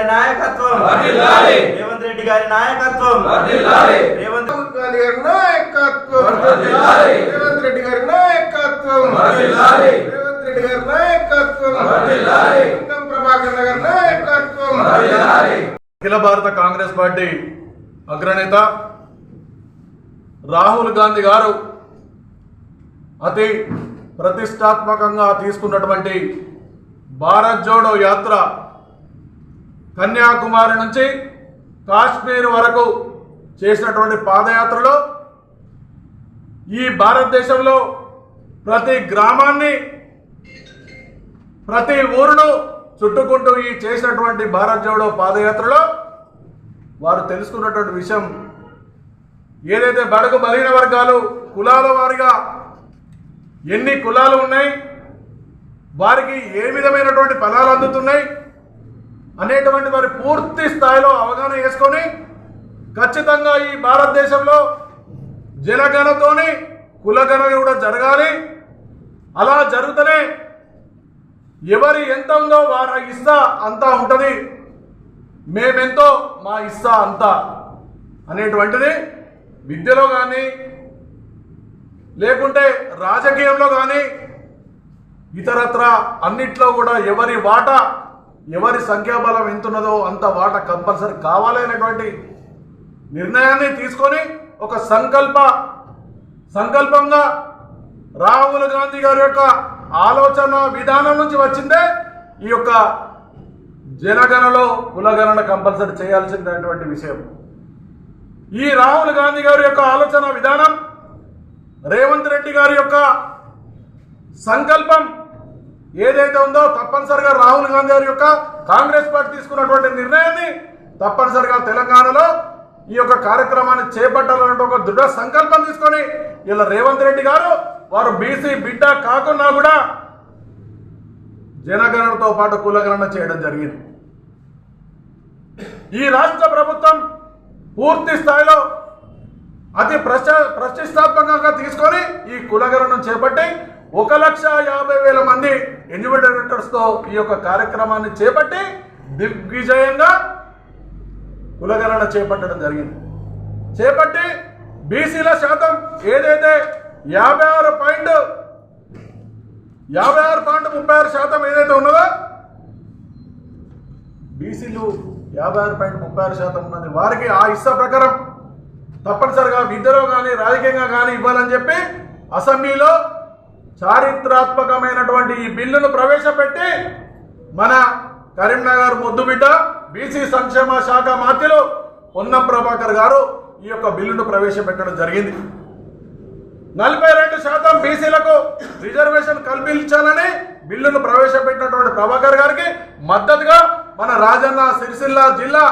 గారి నాయకత్వం వర్ధిల్లాలి. రేవంత్ రెడ్డి గారి నాయకత్వం వర్ధిల్లాలి. రేవంత్ రాహుల్ గాంధీ గారి నాయకత్వం వర్ధిల్లాలి. రేవంత్ రెడ్డి గారి నాయకత్వం వర్ధిల్లాలి. రేవంత్ రెడ్డి గారి నాయకత్వం వర్ధిల్లాలి. ఉత్తమ్ ప్రభాకర్ గారి నాయకత్వం వర్ధిల్లాలి. అఖిల భారత కాంగ్రెస్ పార్టీ అగ్రనేత రాహుల్ గాంధీ గారు అతి ప్రతిష్టాత్మకంగా తీసుకున్నటువంటి భారత్ జోడో యాత్ర కన్యాకుమారి నుంచి కాశ్మీర్ వరకు చేసినటువంటి పాదయాత్రలో ఈ భారతదేశంలో ప్రతి గ్రామాన్ని ప్రతి ఊరును చుట్టుకుంటూ ఈ చేసినటువంటి భారత్ జోడో పాదయాత్రలో వారు తెలుసుకున్నటువంటి విషయం ఏదైతే బడుగు బలహీన వర్గాలు కులాల వారిగా ఎన్ని కులాలు ఉన్నాయి వారికి ఏ విధమైనటువంటి పదాలు అందుతున్నాయి అనేటువంటి వారి పూర్తి స్థాయిలో అవగాహన చేసుకొని ఖచ్చితంగా ఈ భారతదేశంలో జనగణతోని కులగణ కూడా జరగాలి. అలా జరుగుతూనే ఎవరి ఎంత ఉందో వారి ఇస్తా అంతా ఉంటుంది. మేమెంతో మా ఇస్తా అంతా అనేటువంటిది విద్యలో కానీ లేకుంటే రాజకీయంలో కానీ ఇతరత్ర అన్నిట్లో కూడా ఎవరి వాటా ఎవరి సంఖ్యాబలం ఎంత ఉన్నదో అంత వాటా కంపల్సరీ కావాలనేటువంటి నిర్ణయాన్ని తీసుకొని ఒక సంకల్ప సంకల్పంగా రాహుల్ గాంధీ గారి యొక్క ఆలోచన విధానం నుంచి వచ్చిందే ఈ యొక్క జనగణలో కులగణన కంపల్సరీ చేయాల్సినటువంటి విషయం. ఈ రాహుల్ గాంధీ గారి యొక్క ఆలోచన విధానం రేవంత్ రెడ్డి గారి యొక్క సంకల్పం ఏదైతే ఉందో తప్పనిసరిగా రాహుల్ గాంధీ గారి యొక్క కాంగ్రెస్ పార్టీ తీసుకున్నటువంటి నిర్ణయాన్ని తప్పనిసరిగా తెలంగాణలో ఈ యొక్క కార్యక్రమాన్ని చేపట్టాలన్న ఒక దృఢ సంకల్పం తీసుకొని ఇలా రేవంత్ రెడ్డి గారు వారు బీసీ బిడ్డ కాకున్నా కూడా జనగణనతో పాటు కులగణన చేయడం జరిగింది. ఈ రాష్ట్ర ప్రభుత్వం పూర్తి స్థాయిలో అతి ప్రశ ప్రతిష్టాత్మకంగా తీసుకొని ఈ కులగణను చేపట్టి ఒక లక్ష యాభై వేల మంది ఎన్యూమినేటర్స్తో ఈ యొక్క కార్యక్రమాన్ని చేపట్టి దిగ్విజయంగా కులగణన చేపట్టడం జరిగింది. చేపట్టి బీసీల శాతం ఏదైతే యాభై ఆరు పాయింట్ యాభై ఆరు పాయింట్ ముప్పై ఆరు శాతం ఏదైతే ఉన్నదో బీసీలు యాభై ఆరు పాయింట్ ముప్పై ఆరు శాతం ఉన్నది. వారికి ఆ ఇష్ట ప్రకారం తప్పనిసరిగా విద్యలో కానీ రాజకీయంగా కానీ ఇవ్వాలని చెప్పి అసెంబ్లీలో చారిత్రాత్మకమైనటువంటి ఈ బిల్లును ప్రవేశపెట్టి మన కరీంనగర్ ముద్దుబిడ్డ బీసీ సంక్షేమ శాఖ మాత్రులు పొన్నం ప్రభాకర్ గారు ఈ యొక్క బిల్లును ప్రవేశపెట్టడం జరిగింది. నలభై రెండు శాతం బీసీలకు రిజర్వేషన్ కల్పించాలని బిల్లును ప్రవేశపెట్టినటువంటి ప్రభాకర్ గారికి మద్దతుగా మన రాజన్న సిరిసిల్ల జిల్లా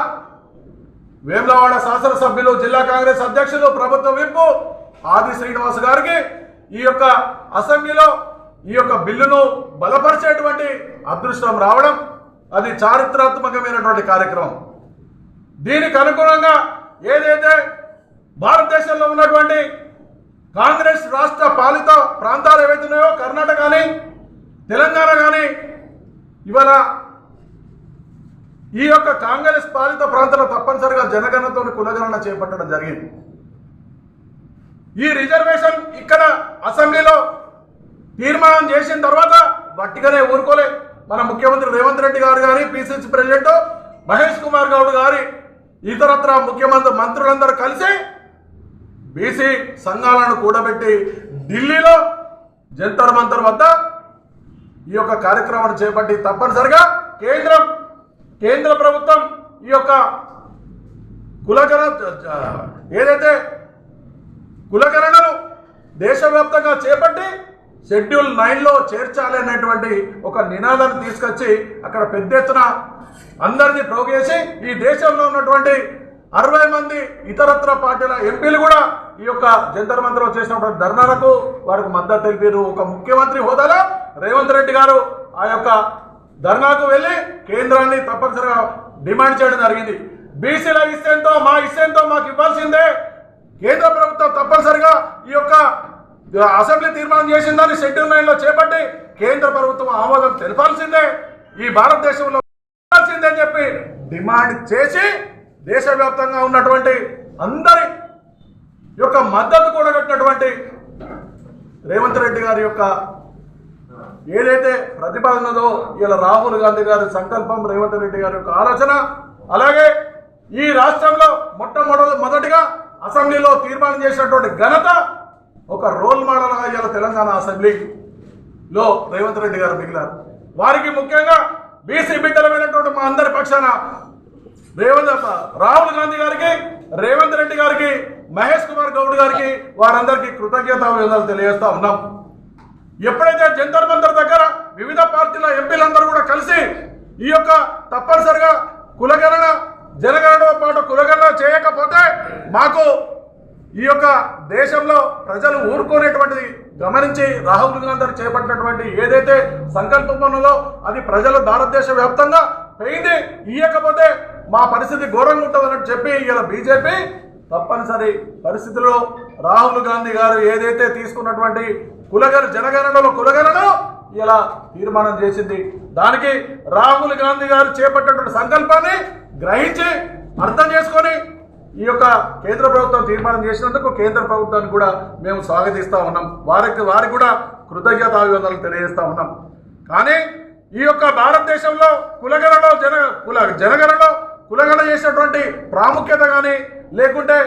వేములవాడ శాసనసభ్యులు జిల్లా కాంగ్రెస్ అధ్యక్షులు ప్రభుత్వ విప్పు ఆది శ్రీనివాస్ గారికి ఈ యొక్క అసెంబ్లీలో ఈ యొక్క బిల్లును బలపరిచేటువంటి అదృష్టం రావడం అది చారిత్రాత్మకమైనటువంటి కార్యక్రమం. దీనికి అనుగుణంగా ఏదైతే భారతదేశంలో ఉన్నటువంటి కాంగ్రెస్ రాష్ట్ర పాలిత ప్రాంతాలు ఏవైతున్నాయో కర్ణాటక కానీ తెలంగాణ కానీ ఇవాళ ఈ యొక్క కాంగ్రెస్ పాలిత ప్రాంతంలో తప్పనిసరిగా జనగణనతో కులగణన చేపట్టడం జరిగింది. ఈ రిజర్వేషన్ ఇక్కడ అసెంబ్లీలో తీర్మానం చేసిన తర్వాత గట్టిగానే ఊరుకోలే. మన ముఖ్యమంత్రి రేవంత్ రెడ్డి గారు గారి పిసిసి ప్రెసిడెంట్ మహేష్ కుమార్ గౌడ్ గారి ఇతరత్ర ముఖ్యమంత్రి మంత్రులందరూ కలిసి బీసీ సంఘాలను కూడబెట్టి ఢిల్లీలో జంతర్ మంతర్ వద్ద ఈ యొక్క కార్యక్రమాన్ని చేపట్టి తప్పనిసరిగా కేంద్రం కేంద్ర ప్రభుత్వం ఈ యొక్క కులగణ ఏదైతే కులగణనను దేశవ్యాప్తంగా చేపట్టి షెడ్యూల్ నైన్లో చేర్చాలి అనేటువంటి ఒక నినాదాన్ని తీసుకొచ్చి అక్కడ పెద్ద ఎత్తున అందరినీ ప్రోగేసి ఈ దేశంలో ఉన్నటువంటి అరవై మంది ఇతరత్ర పార్టీల ఎంపీలు కూడా ఈ యొక్క జంతర్ మంత్రం చేసినటువంటి ధర్నాలకు వారికి మద్దతు తెలిపారు. ఒక ముఖ్యమంత్రి హోదాలో రేవంత్ రెడ్డి గారు ఆ యొక్క ధర్నాకు వెళ్ళి కేంద్రాన్ని తప్పనిసరిగా డిమాండ్ చేయడం జరిగింది. బీసీల ఇస్తేంతో మా ఇస్తేంతో మాకు ఇవ్వాల్సిందే. కేంద్ర ఈ యొక్క అసెంబ్లీ తీర్మానం చేసిందని షెడ్యూల్ నైన్లో చేపట్టి కేంద్ర ప్రభుత్వం ఆమోదం తెలపాల్సిందే. ఈ భారతదేశంలో అని చెప్పి డిమాండ్ చేసి దేశవ్యాప్తంగా ఉన్నటువంటి అందరి యొక్క మద్దతు కూడా కట్టినటువంటి రేవంత్ రెడ్డి గారి యొక్క ఏదైతే ప్రతిపాదనదో ఇలా రాహుల్ గాంధీ గారి సంకల్పం రేవంత్ రెడ్డి గారి యొక్క ఆలోచన అలాగే ఈ రాష్ట్రంలో మొట్టమొదటి మొదటిగా అసెంబ్లీలో తీర్మానం చేసినటువంటి ఘనత ఒక రోల్ మోడల్గా ఇవాళ తెలంగాణ అసెంబ్లీలో రేవంత్ రెడ్డి గారు మిగిలారు. వారికి ముఖ్యంగా బీసీ బిడ్డలమైనటువంటి మా అందరి పక్షాన రేవంత్ రాహుల్ గాంధీ గారికి రేవంత్ రెడ్డి గారికి మహేష్ కుమార్ గౌడ్ గారికి వారందరికీ కృతజ్ఞతాభివందనలు తెలియజేస్తా ఉన్నాం. ఎప్పుడైతే జంతర్ మంతర్ దగ్గర వివిధ పార్టీల ఎంపీలందరూ కూడా కలిసి ఈ యొక్క తప్పనిసరిగా కులగణన జనగణనతో పాటు కులగణన చేయకపోతే మాకు ఈ యొక్క దేశంలో ప్రజలు ఊరుకోనేటువంటిది గమనించి రాహుల్ గాంధీ చేపట్టినటువంటి ఏదైతే సంకల్పం ఉన్నదో అది ప్రజలు భారతదేశ వ్యాప్తంగా పోయింది ఇయ్యకపోతే మా పరిస్థితి ఘోరంగా ఉంటుందని చెప్పి ఇలా బీజేపీ తప్పనిసరి పరిస్థితిలో రాహుల్ గాంధీ గారు ఏదైతే తీసుకున్నటువంటి కులగణ జనగణనలో కులగణను ఇలా తీర్మానం చేసింది. దానికి రాహుల్ గాంధీ గారు చేపట్టినటువంటి సంకల్పాన్ని గ్రహించి అర్థం చేసుకొని ఈ యొక్క కేంద్ర ప్రభుత్వం తీర్మానం చేసినందుకు కేంద్ర ప్రభుత్వాన్ని కూడా మేము స్వాగతిస్తూ ఉన్నాం. వారికి వారికి కూడా కృతజ్ఞతాభివందనలు తెలియజేస్తూ ఉన్నాం. కానీ ఈ యొక్క భారతదేశంలో కులగణలో జన కుల జనగణలో కులగణ చేసినటువంటి ప్రాముఖ్యత కానీ లేకుంటే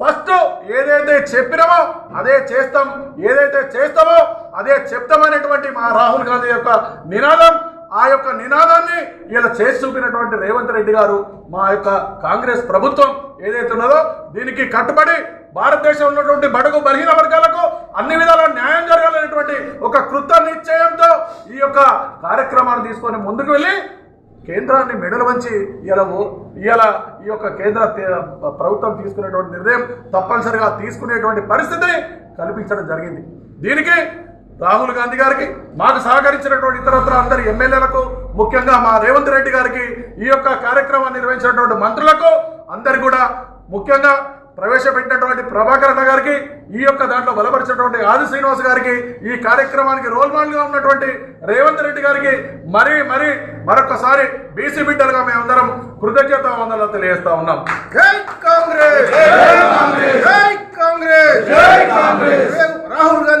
ఫస్ట్ ఏదైతే చెప్పినామో అదే చేస్తాం. ఏదైతే చేస్తామో అదే చెప్తామనేటువంటి మా రాహుల్ గాంధీ యొక్క నినాదం ఆ యొక్క నినాదాన్ని ఇలా చేసి చూపినటువంటి రేవంత్ రెడ్డి గారు మా యొక్క కాంగ్రెస్ ప్రభుత్వం ఏదైతే ఉన్నదో దీనికి కట్టుబడి భారతదేశంలో ఉన్నటువంటి బడుగు బలహీన వర్గాలకు అన్ని విధాల న్యాయం జరగాలనేటువంటి ఒక కృత నిశ్చయంతో ఈ యొక్క కార్యక్రమాన్ని తీసుకొని ముందుకు వెళ్ళి కేంద్రాన్ని మెడలు వంచి ఇలా ఇవాళ ఈ యొక్క కేంద్ర ప్రభుత్వం తీసుకునేటువంటి నిర్ణయం తప్పనిసరిగా తీసుకునేటువంటి పరిస్థితిని కల్పించడం జరిగింది. దీనికి రాహుల్ గాంధీ గారికి మాకు సహకరించినటువంటి ఇతరత్ర అందరి ఎమ్మెల్యేలకు ముఖ్యంగా మా రేవంత్ రెడ్డి గారికి ఈ యొక్క కార్యక్రమాన్ని నిర్వహించినటువంటి మంత్రులకు అందరు కూడా ముఖ్యంగా ప్రవేశపెట్టినటువంటి ప్రభాకర్ అన్న గారికి ఈ యొక్క దాంట్లో బలపరిచినటువంటి ఆది శ్రీనివాస్ గారికి ఈ కార్యక్రమానికి రోల్ మోడల్గా ఉన్నటువంటి రేవంత్ రెడ్డి గారికి మరి మరి మరొకసారి బీసీ బిడ్డలుగా మేమందరం కృతజ్ఞత వందనాలు తెలియజేస్తా ఉన్నాం. జై కాంగ్రెస్! జై కాంగ్రెస్! జై కాంగ్రెస్! రాహుల్ గాంధీ